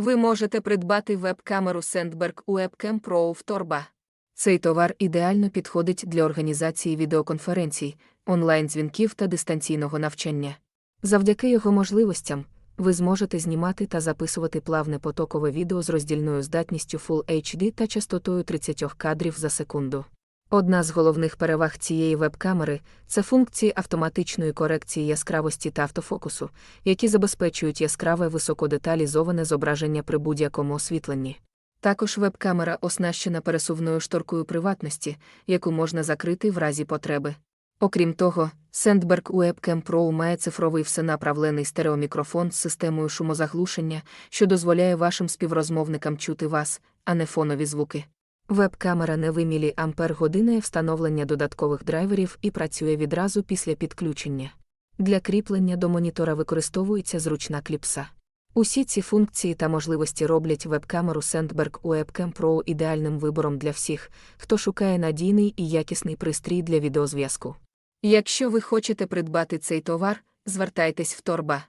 Ви можете придбати веб-камеру Sandberg Webcam Pro в Торба. Цей товар ідеально підходить для організації відеоконференцій, онлайн-дзвінків та дистанційного навчання. Завдяки його можливостям, ви зможете знімати та записувати плавне потокове відео з роздільною здатністю Full HD та частотою 30 кадрів за секунду. Одна з головних переваг цієї веб-камери це функції автоматичної корекції яскравості та автофокусу, які забезпечують яскраве високодеталізоване зображення при будь-якому освітленні. Також веб-камера оснащена пересувною шторкою приватності, яку можна закрити в разі потреби. Окрім того, Sandberg Webcam Pro має цифровий всенаправлений стереомікрофон з системою шумозаглушення, що дозволяє вашим співрозмовникам чути вас, а не фонові звуки. Веб-камера не вимілі ампер години встановлення додаткових драйверів і працює відразу після підключення. Для кріплення до монітора використовується зручна кліпса. Усі ці функції та можливості роблять веб-камеру Sandberg Webcam Pro ідеальним вибором для всіх, хто шукає надійний і якісний пристрій для відеозв'язку. Якщо ви хочете придбати цей товар, звертайтесь в торба.